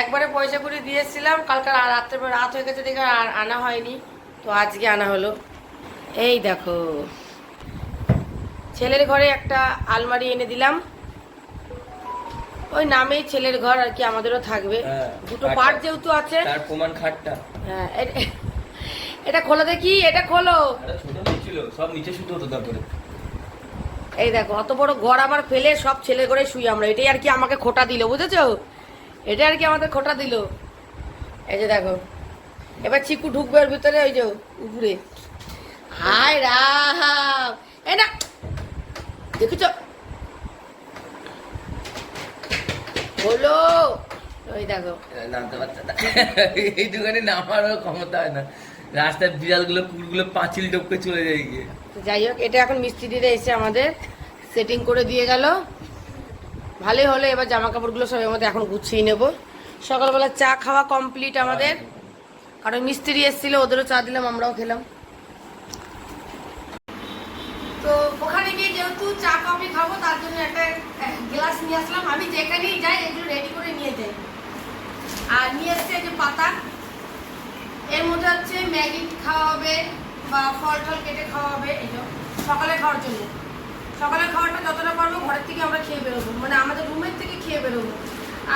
একবারে পয়সা করে দিয়েছিলাম কালকে রাত্রে রাত হয়ে গেছে দেখে আর আনা হয়নি। তো আজকে আনা হলো। এই দেখো ছেলের ঘরে একটা আলমারি এনে দিলাম। ওই নামেই ছেলের ঘর আর কি আমাদেরও থাকবে। হ্যাঁ, দুটো। পার্ট যেহেতু আছে। তার প্রমাণ খাটটা। হ্যাঁ এটা খোলো দেখি এটা খোলো। ছিল সব নিচে শুধু হতো তারপরে। এই দেখো অত বড় ঘর আমার ফেলে সব ছেলে ঘরে শুই আমরা। এটাই আর কি আমাকে খোটা দিল বুঝেছ? এটা আর কি আমাদের খোটা দিল। এই যে দেখো এবার চিকু ঢুকবে ওর ভিতরে ওই যে উপরে। রাম! না দেখেছ? হলো ওই দেখো। নামতে পারছে না। এই দোকানে নামারও ক্ষমতা হয় না। রাস্তায় বিড়ালগুলো কুকুরগুলো পাঁচিল টপকে চলে যায় গিয়ে। তো যাই হোক এটা এখন মিস্ত্রিরা এসে আমাদের সেটিং করে দিয়ে গেল। ভালোই হলো, এবার জামা কাপড়গুলো সব এর মধ্যে এখন গুছিয়ে নেব। সকালবেলা চা খাওয়া কমপ্লিট আমাদের। কারণ মিস্ত্রি এসেছিল, ওদেরও চা দিলাম, আমরাও খেলাম। তো ওখানে গিয়ে যেহেতু চা কফি খাব, তার জন্য একটা গ্লাস নিয়ে আসলাম। আমি যেখানেই যাই, এগুলো রেডি করে নিয়ে যাই। আর নিয়ে এসছে যে পাতা। এর মধ্যে হচ্ছে ম্যাগি খাওয়া হবে বা ফল টল কেটে খাওয়া হবে, এই সকালে খাওয়ার জন্য। সকালে খাওয়াটা যতটা পারব ঘরের থেকে আমরা খেয়ে বেরোবো মানে আমাদের রুমের থেকে খেয়ে বেরোবো।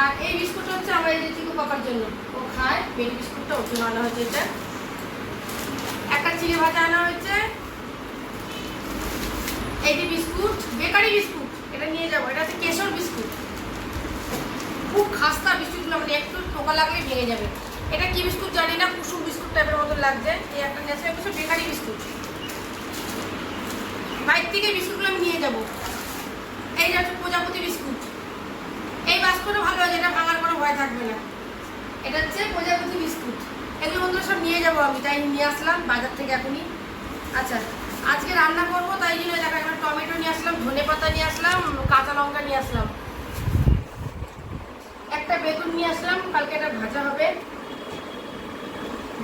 আর এই বিস্কুটটা হচ্ছে আমরা এই চিকু পাকার জন্য। ও খায় বেরি বিস্কুটটা, ওর জন্য আনা হয়েছে এটা। একটা চিড়ে ভাজা আনা হয়েছে। এই যে বিস্কুট, বেকারি বিস্কুট, এটা নিয়ে যাব। এটা হচ্ছে কেশর বিস্কুট। খুব খাস্তা বিস্কুটগুলো মানে একটু ঠোকা লাগলে ভেঙে যাবে। এটা কি বিস্কুট জানি না, কুসুম বিস্কুট টাইপের মতো লাগছে। এই একটা আসলে বেকারি বিস্কুট। বাইর থেকে বিস্কুটগুলো আমি নিয়ে যাব। এই হচ্ছে প্রজাপতি বিস্কুট। এই বাস্কটা ভালো আছে এটা ভাঙার কোনো ভয় থাকবে না। এটা হচ্ছে প্রজাপতি বিস্কুট। এগুলো বন্ধুরা সব নিয়ে যাব আমি, তাই নিয়ে আসলাম বাজার থেকে এখনই। আচ্ছা আজকে রান্না করব, তাই জন্য দেখো একটা টমেটো নিয়ে আসলাম, ধনে পাতা নিয়ে আসলাম, কাঁচা লঙ্কা নিয়ে আসলাম। একটা বেগুন নিয়ে আসলাম, কালকে এটা ভাজা হবে।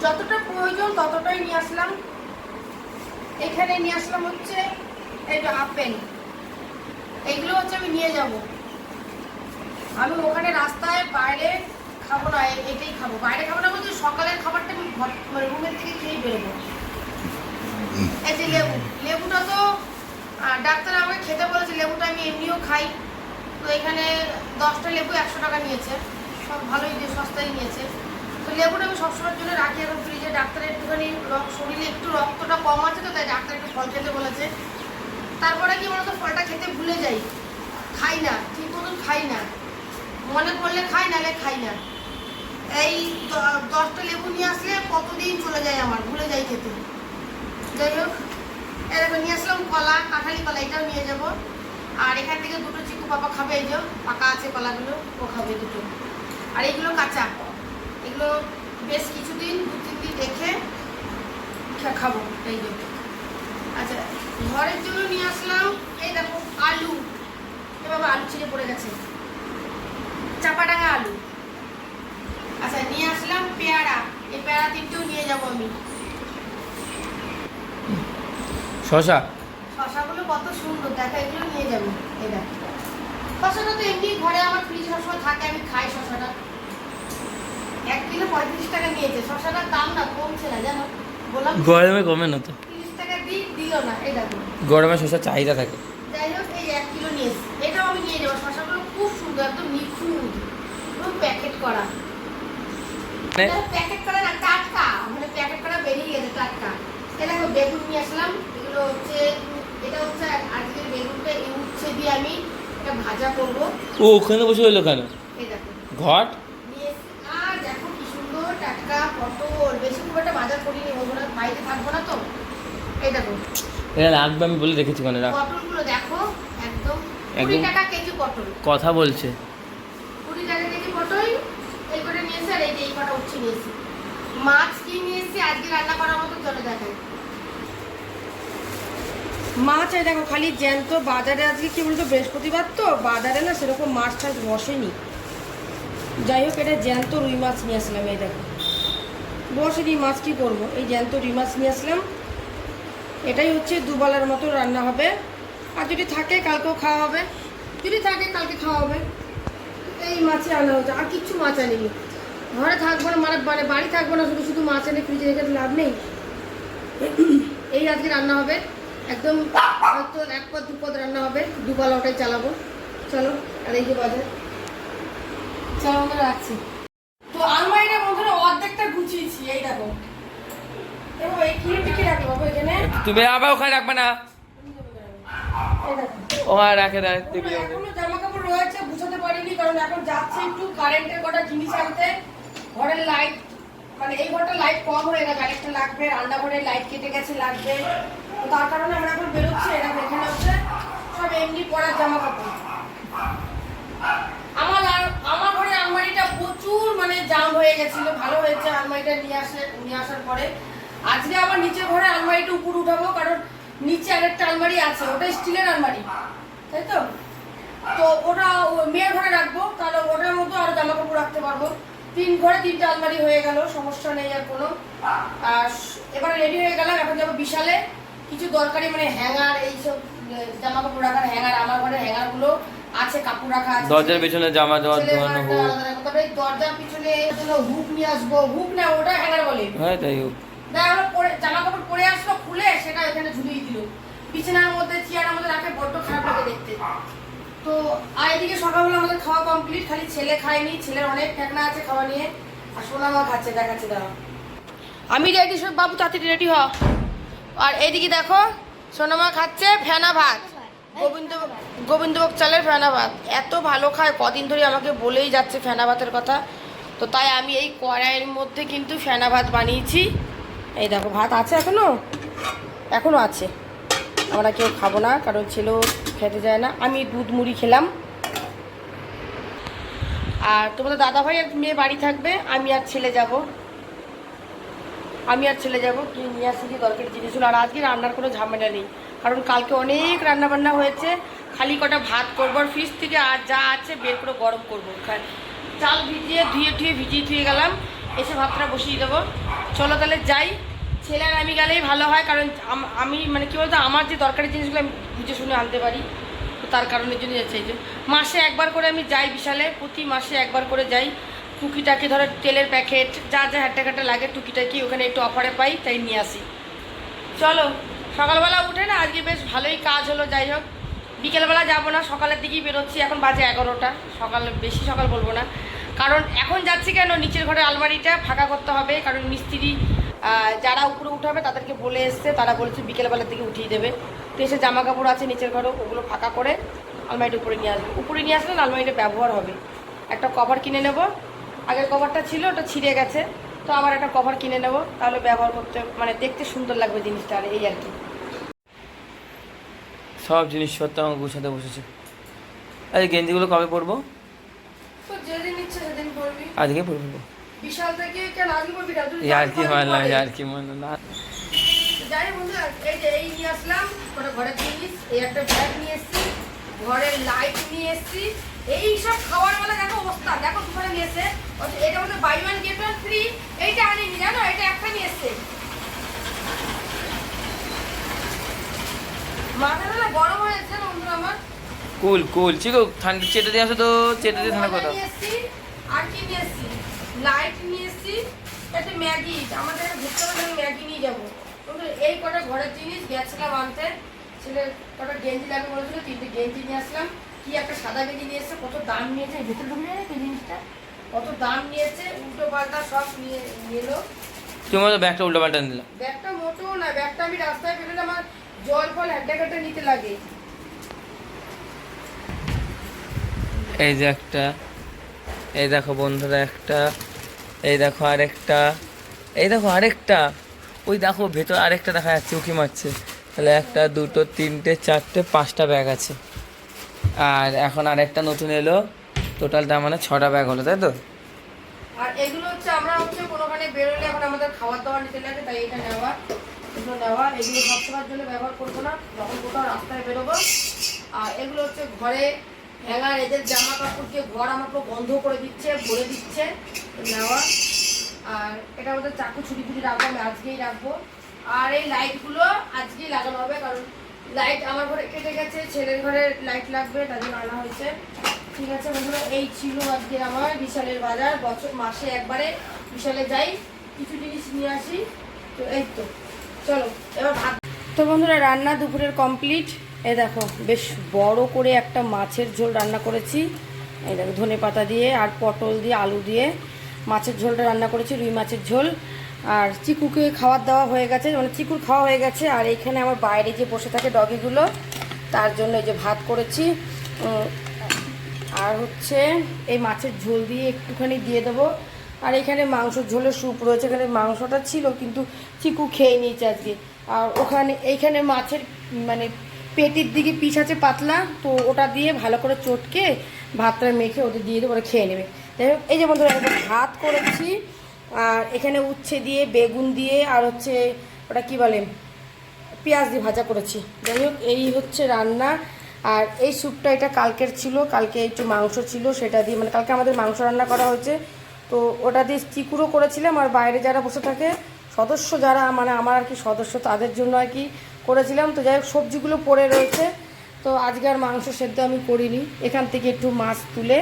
যতটা প্রয়োজন ততটাই নিয়ে আসলাম। এখানে নিয়ে আসলাম হচ্ছে এই যে আপেল এইগুলো হচ্ছে আমি নিয়ে যাব। আমি ওখানে রাস্তায় বাইরে খাব না এটাই খাব। বাইরে খাব না বলতে সকালের খাবারটা আমি মানে রুমের থেকে খেয়েই বেরোবো। এই যে লেবু। লেবুটা তো ডাক্তার আমাকে খেতে বলেছে, লেবুটা আমি এমনিও খাই। তো এখানে দশটা লেবু একশো টাকা নিয়েছে। সব ভালোই সস্তায় নিয়েছে। তো লেবুটা আমি সবসময়ের জন্য রাখি। এখন ফ্রিজে ডাক্তারের একটুখানি শরীরে একটু রক্তটা কম আছে তো, তাই ডাক্তার একটু ফল খেতে বলেছে। তারপরে কি বলতো, ফলটা খেতে ভুলে যাই। খাই না, ঠিক মতন খাই না। মনে পড়লে খাই নালে খাই না। এই দশটা লেবু নিয়ে আসলে কতদিন চলে যায় আমার, ভুলে যাই খেতে। যাই হোক, এরকম নিয়ে আসলাম, কলা, কাঁঠালি কলা, এটাও নিয়ে যাব। আর এখান থেকে দুটো চিকু পাপা খাবে, এই যে, পাকা আছে কলাগুলো, ও খাবে দুটো। আর এগুলো কাঁচা। এগুলো বেশ কিছুদিন দু তিন দিন রেখে খাব, এই যে। আচ্ছা ঘরের জন্য নিয়ে আসলাম এই দেখো আলু। এ বাবা আলু ছিঁড়ে পড়ে গেছে। চাপাডাঙ্গা আলু। আচ্ছা নিয়ে আসলাম পেয়ারা। এই পেয়ারা তিনটেও নিয়ে যাব আমি। শশা? শশাগুলো কত সুন্দর। দেখা এগুলো নিয়ে যাব। এই দেখো। শশাটা তো এমনি ঘরে আমার ফ্রিজে সবসময় থাকে আমি খাই শশাটা। এক কিলো পঁয়ত্রিশ টাকা নিয়েছে। শশাটার দাম না কমছে না জানো? বললাম গরমে কমে না তো? গরমে শশা চাহিদা থাকে। যাই হোক এই এক কিলো নিয়ে এটাও আমি নিয়ে যাব শশাগুলো খুব সুন্দর একদম নিখুঁত পুরো প্যাকেট করা। প্যাকেট করা না টাটকা। মানে প্যাকেট করা বেরিয়ে গেছে টাটকা। এই বেগুন নিয়ে আসলাম। এগুলো হচ্ছে এটা হচ্ছে আজকের বেগুনটা এই উচ্ছে দিয়ে আমি এটা ভাজা করব। ও ওখানে বসে হইল কেন? ঘট? আর দেখো কি সুন্দর টাটকা পটল। বেশি খুব একটা বাজার করিনি বলব না বাড়িতে থাকব না তো। এই দেখো। এটা রাখবে আমি বলে রেখেছি ওখানে রাখ। পটলগুলো দেখো একদম একদম- টাকা কেজি পটল। কথা বলছে। কুড়ি টাকা কেজি পটল এই করে নিয়ে এসে আর এই যে এই কটা উচ্ছে নিয়ে এসেছি মাছ কি নিয়ে এসেছি আজকে রান্না করার মতো চলে দেখাই মাছ এই দেখো খালি জ্যান্ত বাজারে আজকে কি বলতো বৃহস্পতিবার তো বাজারে না সেরকম মাছ টাছ বসেনি। যাই হোক এটা জ্যান্ত রুই মাছ নিয়ে আসলাম এই দেখো। বসেনি মাছ কি করব? এই জ্যান্ত রুই মাছ নিয়ে আসলাম। এটাই হচ্ছে দুবেলার মতো রান্না হবে। আর যদি থাকে, কালকেও খাওয়া হবে। যদি থাকে, কালকে খাওয়া হবে। এই মাছে আনা হচ্ছে আর কিচ্ছু মাছ আনিনি। ঘরে থাকব না মানে মানে বাড়ি থাকব না, শুধু শুধু মাছ এনে ফ্রিজে রেখে লাভ নেই। এই আজকে রান্না হবে। একদম হয়তো এক পদ, দু পদ রান্না হবে। দুপালা ওটাই চালাবো। চলো, আর এই যে বাজার। চলো, আমরা রাখছি। তো আলমারিটা বন্ধুরা অর্ধেকটা গুছিয়েছি। এই দেখো এবার এই ক্রিমটা কি রাখব বাবু এখানে তুমি আবার ওখানে রাখবে না ওখানে রাখে ওখানে। জামা কাপড় রয়েছে বুঝাতে পারিনি কারণ এখন যাচ্ছে একটু কারেন্টের কটা জিনিস আনতে ঘরের লাইট মানে এই ঘরটা লাইট কম হয়ে গেছে লাগবে লাইট কেটে গেছে লাগবে তো তার কারণে আমরা এখন বেরোচ্ছি হচ্ছে সব এমনি পরার জামা কাপড় আমার আমার আলমারিটা প্রচুর মানে জাম হয়ে গেছিল, ভালো হয়েছে, আলমারিটা নিয়ে আসে নিয়ে আসার পরে আজকে আবার নিচের ঘরে আলমারিটা উপর উঠাবো কারণ নিচে আরেকটা আলমারি আছে ওটা স্টিলের আলমারি। তাই তো? তো ওটা মেয়ের ঘরে রাখব তাহলে ওটার মধ্যে আরও জামা কাপড় রাখতে পারব। তিন ঘরে তিনটা আলমারি হয়ে গেল সমস্যা নেই আর কোনো। আর এবারে রেডি হয়ে গেলাম এখন যাব বিশালে। কিছু দরকারি মানে হ্যাঙ্গার এইসব জামা কাপড় রাখার হ্যাঙ্গার আমার ঘরে হ্যাঙ্গারগুলো আছে কাপড় রাখা আছে। দরজার পিছনে জামা ছেলের ধোয়ানো হোক। তারপরে দরজার পিছনে হুক নিয়ে আসব হুক না ওটা হ্যাঙ্গার বলে। হ্যাঁ তাই হোক। না, আমরা পরে জামা কাপড় পরে আসলো, খুলে সেটা এখানে ঝুলিয়ে দিল। বিছানার মধ্যে, চেয়ারের মধ্যে রাখে, বড্ড খারাপ লাগে দেখতে। তো, আর এদিকে সকালবেলা আমাদের খাওয়া কমপ্লিট খালি ছেলে খায়নি, ছেলের অনেক ঠেকনা আছে খাওয়া নিয়ে। আর সোনা মা খাচ্ছে, দেখাচ্ছে দাঁড়া আমি রেডি সব বাবু, তাড়াতাড়ি রেডি হ। আর এইদিকে দেখো সোনামা খাচ্ছে ফেনা ভাত। গোবিন্দ, গোবিন্দভোগ চালের ফেনা ভাত। এত ভালো খায়, কদিন ধরে আমাকে বলেই যাচ্ছে ফেনা ভাতের কথা। তো তাই আমি এই কড়াইয়ের মধ্যে কিন্তু ফেনা ভাত বানিয়েছি। এই দেখো, ভাত আছে এখনও? এখনও আছে। আমরা কেউ খাব না, কারণ ছেলেও খেতে যায় না। আমি দুধ মুড়ি খেলাম। আর তোমাদের দাদা ভাই আর মেয়ে বাড়ি থাকবে, আমি আর ছেলে যাব। আমি আর ছেলে যাব, কি নিয়ে আসি কি দরকারি জিনিসগুলো আর আজকে রান্নার কোনো ঝামেলা নেই, কারণ কালকে অনেক রান্না বান্না হয়েছে। খালি কটা ভাত করব, আর ফ্রিজ থেকে আর যা আছে বের করে গরম করব। চাল ভিজিয়ে ধুয়ে ধুয়ে ভিজিয়ে ধুয়ে গেলাম, এসে ভাতটা বসিয়ে দেবো। চলো তাহলে যাই। ছেলে আর আমি গেলেই ভালো হয়, কারণ আমি মানে কী বলতো, আমার যে দরকারি জিনিসগুলো আমি বুঝে শুনে আনতে পারি, তো তার কারণের জন্য যাচ্ছে এই মাসে একবার করে আমি যাই বিশালে, প্রতি মাসে একবার করে যাই। টুকিটাকি ধরো তেলের প্যাকেট, যা যা হাট্টা ঘাটে লাগে টুকিটাকি ওখানে একটু অফারে পাই, তাই নিয়ে আসি। চলো, সকালবেলা উঠে না, আজকে বেশ ভালোই কাজ হলো, যাই হোক। বিকেলবেলা যাব না, সকালের দিকেই বেরোচ্ছি, এখন বাজে এগারোটা। সকাল, বেশি সকাল বলব না। কারণ এখন যাচ্ছি কেন, নিচের ঘরের আলমারিটা ফাঁকা করতে হবে, কারণ মিস্ত্রি যারা উপরে উঠাবে তাদেরকে বলে এসছে তারা বলেছে বিকেলবেলার দিকে উঠিয়ে দেবে। তো এসে জামা কাপড় আছে নিচের ঘরে ওগুলো ফাঁকা করে আলমারিটা উপরে নিয়ে আসবে। উপরে নিয়ে আসলে আলমারিটা ব্যবহার হবে। একটা কভার কিনে নেব। আগের কভারটা ছিল ওটা ছিঁড়ে গেছে। তো আবার একটা কভার কিনে নেব তাহলে ব্যবহার করতে মানে দেখতে সুন্দর লাগবে জিনিসটা আর এই আর কি। সব জিনিস জিনিসপত্র আমার গুছাতে বসেছে। আরে গেঞ্জিগুলো কবে পরবো? যেদিন ইচ্ছে সেদিন করবি আজকে পরবো বিশাল থেকে কেন আজকে করবি না কি কাল মানলাম কি মানলাম না? যাই বন্ধুরা এই যে এই নিয়ে আসলাম কটা ঘরের জিনিস এই একটা ব্যাগ নিয়ে এসেছি ঘরের লাইট নিয়ে এসেছি। এই সব খাওয়ার বেলা দেখো অবস্থা দেখো দুখানে নিয়ে এটা মধ্যে buy one get one free এইটা আনিনি জানো? এটা একটা নিয়ে এসছে। মাথাটা গরম হয়ে বন্ধুরা আমার? কুল কুল চিকো ঠান্ডা চেটে দিয়ে আসো তো চেটে দিয়ে ঠান্ডা কথা আর কি নিয়ে এসেছি? লাইট নিয়ে এসেছি একটা ম্যাগি আমাদের ঘুরতে হবে ম্যাগি নিয়ে যাব। এই কটা ঘরের জিনিস গেছিলাম আনতে ছেলে কটা গেঞ্জি লাগবে বলেছিল তিনটে গেঞ্জি নিয়ে আসলাম। কি একটা সাদা গেঞ্জি নিয়ে এসছে কত দাম নিয়েছে ভেতরে ঢুকে যায় এই জিনিসটা? কত দাম নিয়েছে উল্টো পাল্টা সব নিয়ে নিলো তুমি তো ব্যাগটা উল্টো পাল্টা দিলাম ব্যাগটা না ব্যাগটা আমি রাস্তায় পেলে আমার জল ফল হ্যাড্ডা নিতে লাগে। এই যে একটা এই দেখো বন্ধুরা একটা এই দেখো আরেকটা, এই দেখো আরেকটা। ওই দেখো, ভেতর আরেকটা দেখা যাচ্ছে, উকি মারছে। তাহলে একটা, দুটো, তিনটে, চারটে, পাঁচটা ব্যাগ আছে। আর এখন আরেকটা নতুন এলো। টোটাল তার মানে ছটা ব্যাগ হলো, তাই তো? আর এগুলো হচ্ছে আমরা হচ্ছে বেরোলে এখন আমাদের খাবার দাবার নিতে লাগে, তাই এটা নেওয়া, এগুলো নেওয়া। এগুলো সবসময়ের জন্য ব্যবহার করব না, যখন কোথাও রাস্তায় বেরোবো। আর এগুলো হচ্ছে ঘরে হ্যাঙ্গার এদের জামা কাপড় দিয়ে ঘর আমার বন্ধ করে দিচ্ছে, ভরে দিচ্ছে, নেওয়া। আর এটা আমাদের চাকু ছুটি ফুটি রাখব, আমি আজকেই রাখব। আর এই লাইটগুলো আজকেই লাগানো হবে, কারণ লাইট আমার ঘরে কেটে গেছে, ছেলের ঘরে লাইট লাগবে, তার জন্য আনা হয়েছে। ঠিক আছে বন্ধুরা, এই ছিল আজকে আমার বিশালের বাজার। বছর, মাসে একবারে বিশালে যাই, কিছু জিনিস নিয়ে আসি। তো এই তো, চলো, এবার ভাত তো বন্ধুরা, রান্না দুপুরের কমপ্লিট এই দেখো, বেশ বড় করে একটা মাছের ঝোল রান্না করেছি। এই দেখো, ধনে পাতা দিয়ে আর পটল দিয়ে, আলু দিয়ে মাছের ঝোলটা রান্না করেছি, রুই মাছের ঝোল। আর চিকুকে খাওয়ার দাওয়া হয়ে গেছে মানে চিকুর খাওয়া হয়ে গেছে, আর এখানে আমার বাইরে যে বসে থাকে ডগিগুলো, তার জন্য এই যে ভাত করেছি। আর হচ্ছে এই মাছের ঝোল দিয়ে একটুখানি দিয়ে দেবো। আর এখানে মাংসর ঝোলের স্যুপ রয়েছে, এখানে মাংসটা ছিল, কিন্তু চিকু খেয়ে নিয়েছে আজকে। আর ওখানে, এইখানে মাছের মানে পেটির দিকে পিস আছে পাতলা, তো ওটা দিয়ে ভালো করে চটকে ভাতটা মেখে ওদের দিয়ে দেবো খেয়ে নেবে। যাই হোক, এই যে বন্ধুরা ভাত করেছি, আর এখানে উচ্ছে দিয়ে, বেগুন দিয়ে, আর হচ্ছে ওটা কি বলে, পেঁয়াজ দিয়ে ভাজা করেছি। যাই হোক, এই হচ্ছে রান্না, আর এই স্যুপটা এটা কালকের ছিল, কালকে একটু মাংস ছিল, সেটা দিয়ে মানে কালকে আমাদের মাংস রান্না করা হয়েছে। তো ওটা দিয়ে চিকুরও করেছিলাম, আর বাইরে যারা বসে থাকে, সদস্য যারা মানে আমার আর কি সদস্য, তাদের জন্য আর কি করেছিলাম। তো যাই হোক, সবজিগুলো পড়ে রয়েছে। তো আজকে আর মাংস সেদ্ধ আমি করিনি। এখান থেকে একটু মাছ তুলে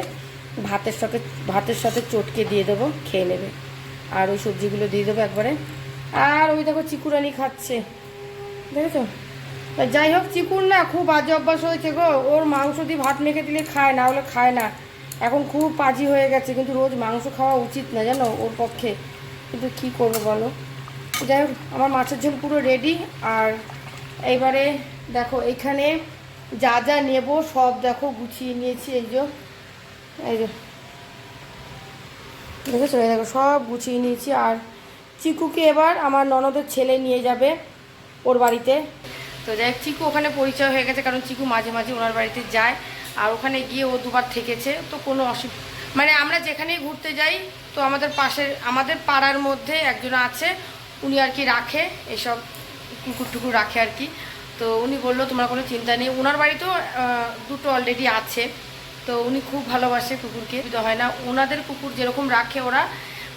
ভাতের সাথে ভাতের সাথে চটকে দিয়ে দেবো, খেয়ে নেবে। আর ওই সবজিগুলো দিয়ে দেবো একবারে। আর ওই দেখো চিকুরানি খাচ্ছে। দেখেছ? যাই হোক, চিকুর না খুব বাজে অভ্যাস হয়েছে গো। ওর মাংস দিয়ে ভাত মেখে দিলে খায় না, হলে খায় না। এখন খুব পাজি হয়ে গেছে, কিন্তু রোজ মাংস খাওয়া উচিত না, জানো? ওর পক্ষে। কিন্তু কি করব বলো? যাই হোক, আমার মাছের ঝোল পুরো রেডি আর এইবারে দেখো এখানে যা যা নেব সব দেখো গুছিয়ে নিয়েছি, এই যে এই যে। দেখেছ? দেখো, সব গুছিয়ে নিয়েছি। আর চিকুকে এবার আমার ননদের ছেলে নিয়ে যাবে ওর বাড়িতে। তো যাই চিকু ওখানে পরিচয় হয়ে গেছে, কারণ চিকু মাঝে মাঝে ওনার বাড়িতে যায়। আর ওখানে গিয়ে ও দুবার থেকেছে, তো কোনো অসুবিধা মানে আমরা যেখানেই ঘুরতে যাই, তো আমাদের পাশের, আমাদের পাড়ার মধ্যে একজন আছে, উনি আর কি রাখে এসব। কুকুর টুকুর রাখে আর কি। তো উনি বলল, তোমার কোনো চিন্তা নেই। ওনার বাড়িতেও দুটো অলরেডি আছে। তো উনি খুব ভালোবাসে কুকুরকে হয় না। ওনাদের কুকুর যেরকম রাখে, ওরা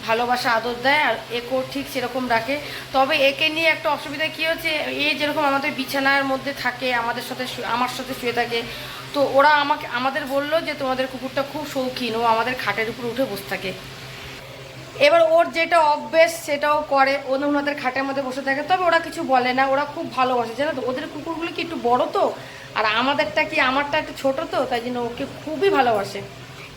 ভালোবাসা, আদর দেয়, আর একেও ঠিক সেরকম রাখে। তবে একে নিয়ে একটা অসুবিধা কী হচ্ছে, এ যেরকম আমাদের বিছানার মধ্যে থাকে, আমাদের সাথে আমার সাথে শুয়ে থাকে, তো ওরা আমাকে, আমাদের বলল যে তোমাদের কুকুরটা খুব শৌখিন, ও আমাদের খাটের উপর উঠে বসে থাকে। এবার ওর যেটা অভ্যেস সেটাও করে ওদের ওনাদের খাটের মধ্যে বসে থাকে, তবে ওরা কিছু বলে না, ওরা খুব ভালোবাসে, জানো তো? ওদের কুকুরগুলো কি একটু বড় তো? আর আমাদেরটা কি, আমারটা একটু ছোটো তো? তাই জন্য ওকে খুবই ভালোবাসে।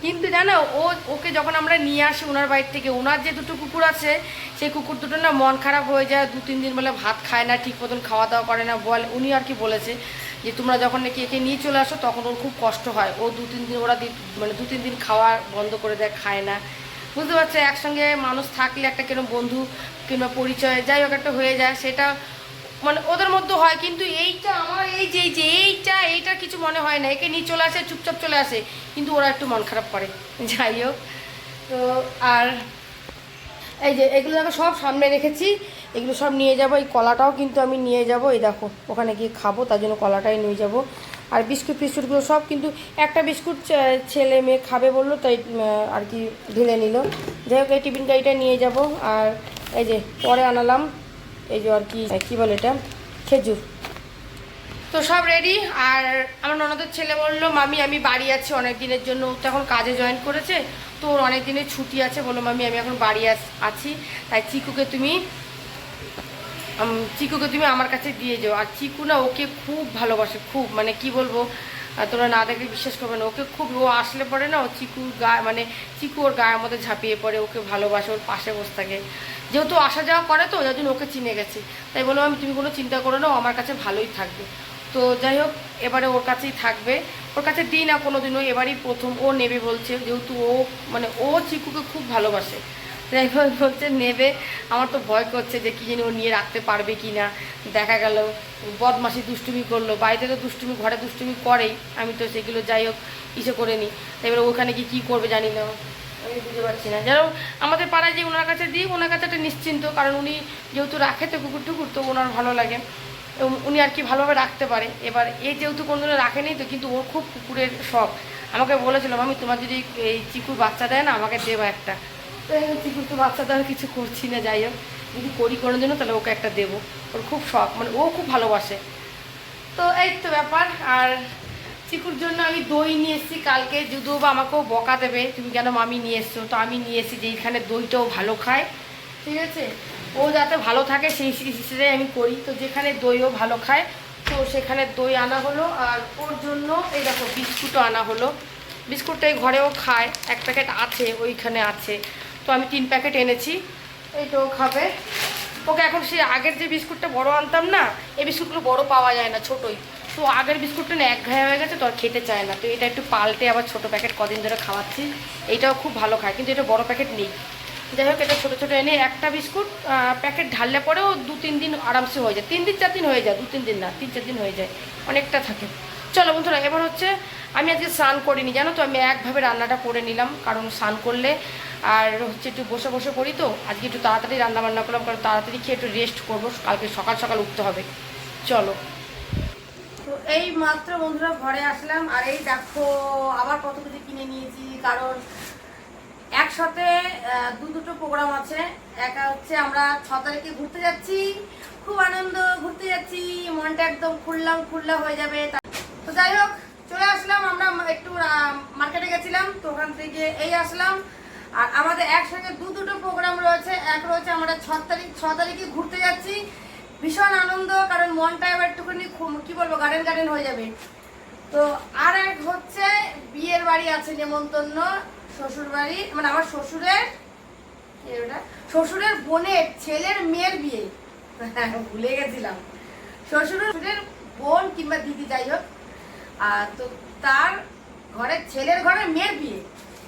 কিন্তু জানো, ও, ওকে যখন আমরা নিয়ে আসি ওনার বাড়ির থেকে ওনার যে দুটো কুকুর আছে, সেই কুকুর দুটো না মন খারাপ হয়ে যায়, দু, তিন দিন বলে ভাত খায় না, ঠিক মতন খাওয়া দাওয়া করে না, বল, উনি আর কি বলেছে যে, তোমরা যখন নাকি একে নিয়ে চলে আসো, তখন ওর খুব কষ্ট হয়। ও দু, তিন দিন ওরা মানে দু, তিন দিন খাওয়া বন্ধ করে দেয়, খায় না। বুঝতে পারছ, একসঙ্গে মানুষ থাকলে একটা কেন বন্ধু কিংবা পরিচয় যাই হোক একটা হয়ে যায়, সেটা মানে ওদের মধ্যে হয়। কিন্তু এইটা আমার এই যে এই যে, এইটা এইটা কিছু মনে হয় না। একে নিয়ে চলে আসে, চুপচাপ চলে আসে। কিন্তু ওরা একটু মন খারাপ করে। যাই হোক। তো আর এই যে, এগুলো দেখো সব সামনে রেখেছি। এগুলো সব নিয়ে যাব। এই কলাটাও কিন্তু আমি নিয়ে যাব। এই দেখো, ওখানে গিয়ে খাব। তার জন্য কলাটাই নিয়ে যাব। আর বিস্কুট ফিস্কুটগুলো সব কিন্তু একটা বিস্কুট ছেলে মেয়ে খাবে বলল, তাই আর কি ঢেলে নিল। যাই হোক, এই টিফিন গাড়িটা নিয়ে যাব। আর এই যে পরে আনালাম, এই যে আর কি, কী বলে এটা? খেজুর। তো সব রেডি আর আমার ননদের ছেলে বলল, মামি, আমি বাড়ি আছি অনেক দিনের জন্য তো এখন কাজে জয়েন করেছে তো ওর অনেক দিনের ছুটি আছে। বলল, মামি, আমি এখন বাড়ি আছি। তাই চিকুকে তুমি চিকুকে তুমি আমার কাছে দিয়ে যাও। আর চিকু না ওকে খুব ভালোবাসে, খুব মানে কি বলব তোমরা না দেখলে বিশ্বাস করবে না। ওকে খুব, ও আসলে পরে না, ও চিকুর গায়ে মানে চিকু ওর গায়ের মধ্যে ঝাঁপিয়ে পড়ে, ওকে ভালোবাসে, ওর পাশে বসে থাকে। যেহেতু আসা যাওয়া করে তো, যার জন্য ওকে চিনে গেছে। তাই বললাম, আমি, তুমি কোনো চিন্তা করো না আমার কাছে ভালোই থাকবে। তো যাই হোক, এবারে ওর কাছেই থাকবে। ওর কাছে দিই না কোনো দিনও এবারই প্রথম ও নেবে বলছে, যেহেতু ও মানে ও চিকুকে খুব ভালোবাসে। যাই বলছে, নেবে। আমার তো ভয় করছে যে কী জানি ও নিয়ে রাখতে পারবে কি না দেখা গেল বদমাসি দুষ্টুমি করল। বাড়িতে তো দুষ্টুমি, ঘরে দুষ্টুমি করেই। আমি তো সেগুলো যাই হোক, ইসে করে নিই। এবার ওখানে কি কী করবে জানি না। আমি বুঝতে পারছি না। যেন আমাদের পাড়ায় যে ওনার কাছে দিই, ওনার কাছে একটা নিশ্চিন্ত, কারণ উনি যেহেতু রাখে তো কুকুর টুকুর তো ওনার ভালো লাগে। উনি আর কি ভালোভাবে রাখতে পারে। এবার এ যেহেতু কোনোদিনও রাখেনি তো কিন্তু ওর খুব কুকুরের শখ। আমাকে বলেছিলাম আমি তোমার যদি এই চিকুর বাচ্চা দেয় না, আমাকে দেবো একটা। এই চিকুর তো বাচ্চা দেওয়ার কিছু করছি না, যাই হোক। যদি করি কোনো দিনও তাহলে ওকে একটা দেবো। ওর খুব শখ মানে ও খুব ভালোবাসে। তো এই তো ব্যাপার, আর চিকুর জন্য আমি দই নিয়ে এসেছি কালকে। যদু বা আমাকেও বকা দেবে, তুমি কেন মামি নিয়ে এসছো? তো আমি নিয়ে এসেছি যে এইখানে দইটাও ভালো খায়। ঠিক আছে? ও যাতে ভালো থাকে, সেই হিসেবে আমি করি। তো যেখানে দইও ভালো খায়, তো সেখানে দই আনা হলো। আর ওর জন্য, এই দেখো, বিস্কুটও আনা হলো। বিস্কুটটা এই ঘরেও খায়। এক প্যাকেট আছে, ওইখানে আছে। তো আমি তিন প্যাকেট এনেছি। এই এইটাও খাবে। ওকে এখন সে আগের যে বিস্কুটটা বড় আনতাম না এই বিস্কুটগুলো বড় পাওয়া যায় না, ছোটোই। তো আগের বিস্কুটটা না এক ঘায়া হয়ে গেছে, তো আর খেতে চায় না। তো এটা একটু পাল্টে আবার ছোটো প্যাকেট কদিন ধরে খাওয়াচ্ছি। এইটাও খুব ভালো খায়, কিন্তু এটা বড় প্যাকেট নেই। যাই হোক, এটা ছোটো ছোটো এনে একটা বিস্কুট প্যাকেট ঢাললে পরেও দু তিন দিন আরামসে হয়ে যায়। তিন দিন, চার দিন হয়ে যায়, দু তিন দিন না, তিন, চার দিন হয়ে যায়। অনেকটা থাকে। চলো বন্ধুরা, এবার হচ্ছে আমি আজকে স্নান করিনি, জানো তো? আমি একভাবে রান্নাটা করে নিলাম, কারণ স্নান করলে আর হচ্ছে একটু বসে বসে করি তো, আজকে একটু তাড়াতাড়ি রান্না বান্না করলাম, কারণ তাড়াতাড়ি খেয়ে একটু রেস্ট করব, কালকে সকাল সকাল উঠতে হবে। চলো। তো এই মাত্র বন্ধুরা ঘরে আসলাম, আর এই দেখো, আবার কত কিছু কিনে নিয়েছি, কারণ একসাথে দু দুটো প্রোগ্রাম আছে। একা হচ্ছে আমরা ছ তারিখে ঘুরতে যাচ্ছি, খুব আনন্দ, ঘুরতে যাচ্ছি, মনটা একদম খুললাম খুললা হয়ে যাবে। তো যাই হোক, চলে আসলাম আমরা একটু মার্কেটে গেছিলাম, তো ওখান থেকে এই আসলাম। আর আমাদের একসঙ্গে দু দুটো প্রোগ্রাম রয়েছে। এক রয়েছে আমরা ছ তারিখ ছ তারিখে ঘুরতে যাচ্ছি। ভীষণ আনন্দ কারণ মনটা এবার একটুখানি কি বলব গার্ডেন গার্ডেন হয়ে যাবে। তো আর এক হচ্ছে বিয়ের বাড়ি আছে নেমন্তন্ন শ্বশুর বাড়ি মানে আমার শ্বশুরের ওটা? শ্বশুরের বোনের ছেলের মেয়ের বিয়ে। হ্যাঁ, ভুলে গেছিলাম। শ্বশুরের বোন কিংবা দিদি যাই হোক। আর তো তার ঘরের ছেলের ঘরের মেয়ের বিয়ে।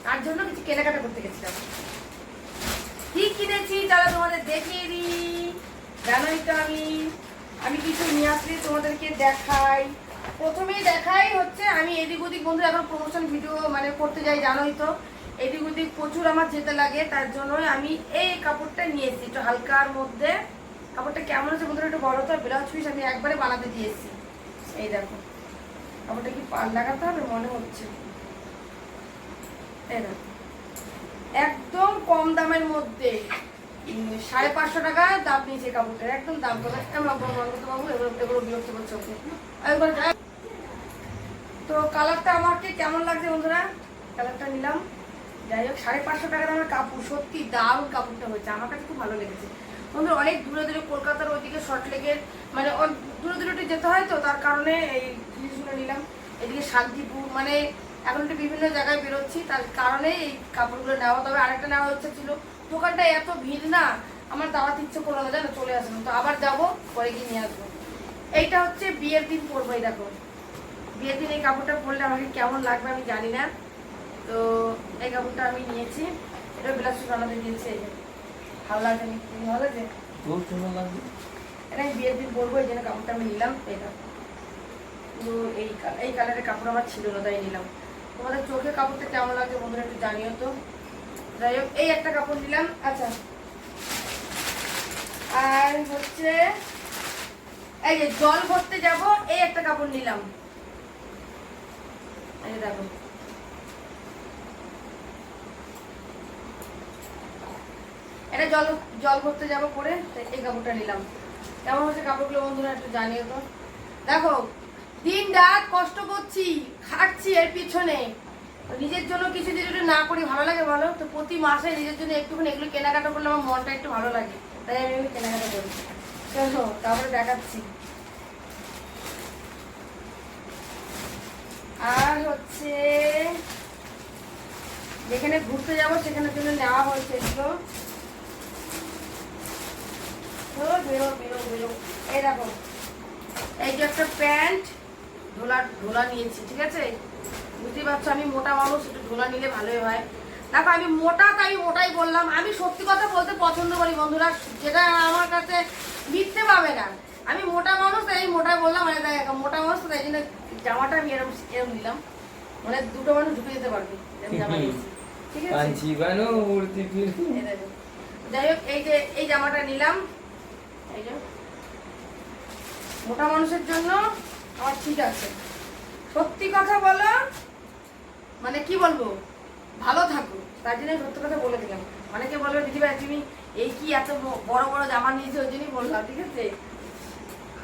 তার জন্য কিছু কেনাকাটা করতে গেছিলাম। কি কিনেছি তাহলে তোমাদের দেখিয়ে দিই। জানোই তো আমি। আমি কিছু নিয়ে আসলে তোমাদেরকে দেখাই। প্রথমেই দেখাই হচ্ছে, আমি এদিক ওদিক বন্ধু এখন প্রমোশন ভিডিও মানে করতে যাই, জানোই তো। এদিক ওদিক প্রচুর আমার যেতে লাগে, তার জন্যই আমি এই কাপড়টা নিয়ে এসেছি। একটু হালকার মধ্যে। কাপড়টা কেমন আছে বন্ধুরা একটু বড় তো। ব্লাউজ পিস আমি একবারে বানাতে দিয়েছি। এই দেখো, কাপড়টা কি পাল লাগাতে হবে মনে হচ্ছে। একদম কম দামের মধ্যে। সাড়ে পাঁচশো টাকা দাম নিয়েছে কাপড়টার। একদম দাম বাবু এগুলো বিরক্ত করছে ওকে। তো কালারটা আমাকে কেমন লাগছে বন্ধুরা? কালারটা নিলাম। যাই হোক, সাড়ে পাঁচশো টাকা দামের কাপড়, সত্যি দারুণ কাপড়টা হয়েছে। আমার কাছে খুব ভালো লেগেছে। বন্ধুরা, অনেক দূরে দূরে কলকাতার ওইদিকে শর্ট লেগের মানে দূরে দূরে যেতে হয় তো, তার কারণে এই জিনিসগুলো নিলাম। এদিকে শান্তিপুর মানে এখন একটু বিভিন্ন জায়গায় বেরোচ্ছি তার কারণে এই কাপড়গুলো নেওয়া। তবে আরেকটা নেওয়া হচ্ছে ছিল দোকানটা এত ভিড় না আমার দাওয়াতে ইচ্ছে করল না জানো চলে আসলাম তো আবার যাব পরে গিয়ে নিয়ে আসব। এইটা হচ্ছে বিয়ের দিন পরবো এই দেখো। বিয়ের দিন এই কাপড়টা পরলে আমাকে কেমন লাগবে আমি জানি না। তো এই কাপড়টা আমি নিয়েছি। এটা বিলাস বানাতে দিয়েছি এই ভালো লাগছে নাকি? ভালো লাগছে? এটা আমি বিয়ের দিন পরবো এই জন্য কাপড়টা আমি নিলাম এটা তো এই এই কালারের কাপড় আমার ছিল না তাই নিলাম। তোমাদের চোখের কাপড়টা কেমন লাগছে বন্ধুরা একটু জানিও তো। যাই হোক, এই একটা কাপড় নিলাম। আচ্ছা। আর হচ্ছে, এই যে জল ভরতে যাব, এই একটা কাপড় নিলাম। এই দেখো। এটা জল জল ভরতে যাব পরে এই কাপড়টা নিলাম। কেমন হচ্ছে কাপড়গুলো বন্ধুরা একটু জানিয়ে তো। দেখো দিন রাত কষ্ট করছি খাচ্ছি এর পিছনে। নিজের জন্য কিছু যদি না করি, ভালো লাগে ভালো তো প্রতি মাসে নিজের জন্য একটুখানি এগুলো কেনাকাটা করলে আমার মনটা একটু ভালো লাগে। তাই আমি এগুলো কেনাকাটা করি। চলো, তারপরে দেখাচ্ছি। আর হচ্ছে, যেখানে ঘুরতে যাব সেখানে জন্য নেওয়া হয়েছে এগুলো। বেরো বেরো বেরো। এই দেখো, এই যে একটা প্যান্ট ঢোলা ঢোলা নিয়েছি ঠিক আছে? বুঝতেই পারছ আমি মোটা মানুষ একটু ঢোলা নিলে ভালোই হয়। দেখো আমি মোটা তাই মোটাই বললাম। আমি সত্যি কথা বলতে পছন্দ করি বন্ধুরা যেটা আমার কাছে মিথ্যে পাবে না। আমি মোটা মানুষ তাই মোটাই বললাম। মানে দেখ মোটা মানুষ তো তাই জন্য জামাটা আমি এরকম এরকম নিলাম। মানে দুটো মানুষ ঢুকে যেতে পারবে জামা নিয়েছি ঠিক আছে। যাই হোক এই যে এই জামাটা নিলাম। এই যে। মোটা মানুষের জন্য আমার ঠিক আছে। সত্যি কথা বলো মানে কি বলব, ভালো থাকো। তার জন্য সত্যি কথা বলে দিলাম। অনেকে বলবে দিদি ভাই তুমি এই কি এত বড় বড় জামা নিয়েছো? ওই জন্যই বললাম, ঠিক আছে?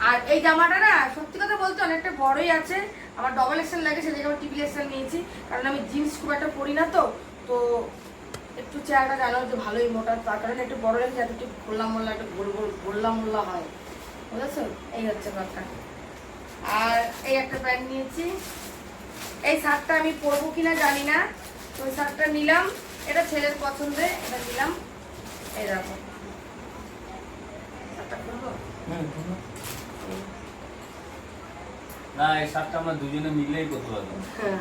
আর এই জামাটা না, সত্যি কথা বলতে অনেকটা বড়ই আছে। আমার ডবল এক্সেল লাগে সে জায়গায় ট্রিপল এক্সেল নিয়েছি। কারণ আমি জিন্স খুব একটা পরি না তো। তো একটু চেহারাটা জানো যে ভালোই মোটা, তার কারণে একটু বড় লেগে যাতে একটু গোল্লা মোল্লা একটু গোল গোল গোল্লা মোল্লা হয়। বুঝেছ? এই হচ্ছে কথা। আর এই একটা প্যান্ট নিয়েছি। এই শার্টটা আমি পরবো কিনা জানি না। তো ওই শার্টটা নিলাম। এটা ছেলের পছন্দে এটা নিলাম। এই দেখো। না এই শার্টটা আমরা দুজনে মিলেই করতে পারব। হ্যাঁ।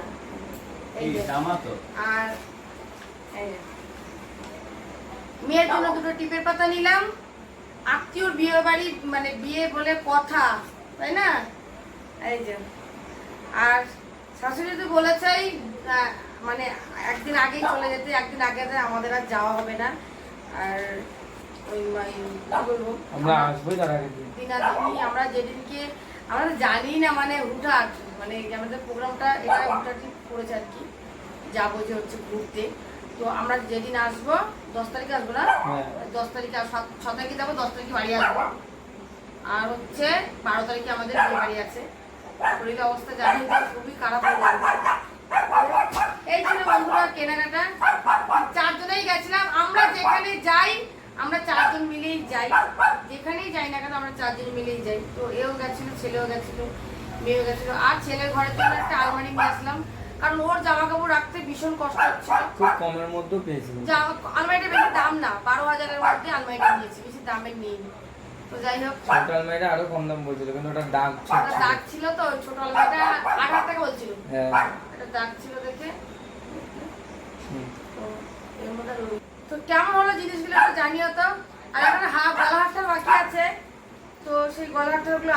এই জামা তো। আর মেয়ের জন্য দুটো টিপের পাতা নিলাম। আত্মীয়র বিয়ে বাড়ি মানে বিয়ে বলে কথা তাই না? এই যে আর শাশুড়ি তো বলেছেই মানে একদিন আগেই চলে যেতে একদিন আগে আমাদের আর যাওয়া হবে না। আর ওই বলব? আমরা আসবোই তার আগে দিন। আমরা যেদিনকে আমরা জানি না মানে হুটহাট মানে আমাদের প্রোগ্রামটা এটা হুটহাটি করেছে আর কি। যাব যে হচ্ছে ঘুরতে। তো আমরা যেদিন আসব দশ তারিখে আসব না? হ্যাঁ। দশ তারিখে ছ তারিখে যাব দশ তারিখে বাড়ি আসব। আর হচ্ছে বারো তারিখে আমাদের বাড়ি আছে। শরীরের অবস্থা জানি খুবই খারাপ হয়ে যাবে। এই ছিল বন্ধুরা কেনাকাটা চারজনেই গেছিলাম। আমরা যেখানে যাই আমরা চারজন মিলেই যাই। যেখানেই যাই না কেন আমরা চারজন মিলেই যাই। তো এও গেছিল ছেলেও গেছিল মেয়েও গেছিল। আর ছেলের ঘরের জন্য একটা আলমারি নিয়ে আসলাম। কারণ ওর জামা কাপড় রাখতে ভীষণ কষ্ট হচ্ছিল। খুব কমের মধ্যেও পেয়েছিলাম। আলমারিটা বেশি দাম না বারো হাজারের মধ্যে আলমারিটা নিয়েছি বেশি দামের নিইনি। তো যাই হোক। ছোট আলমারিটা আরও কম দাম বলছিল কিন্তু ওটা দাগ ওটা দাগ ছিল তো ছোট আলমারিটা আট হাজার টাকা বলছিল। হ্যাঁ। এটা দাগ ছিল দেখে। তো কেমন হলো জিনিসগুলো একটু জানিও তো। আর এখন হা গলা বাকি আছে। তো সেই গলা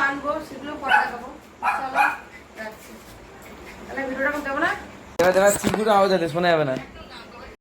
আনব সেগুলো পরে দেখাবো। চলো রাখছি। তাহলে ভিডিওটা দেবো না? এবার দেখা চিকুর আওয়াজ আছে শোনা যাবে না।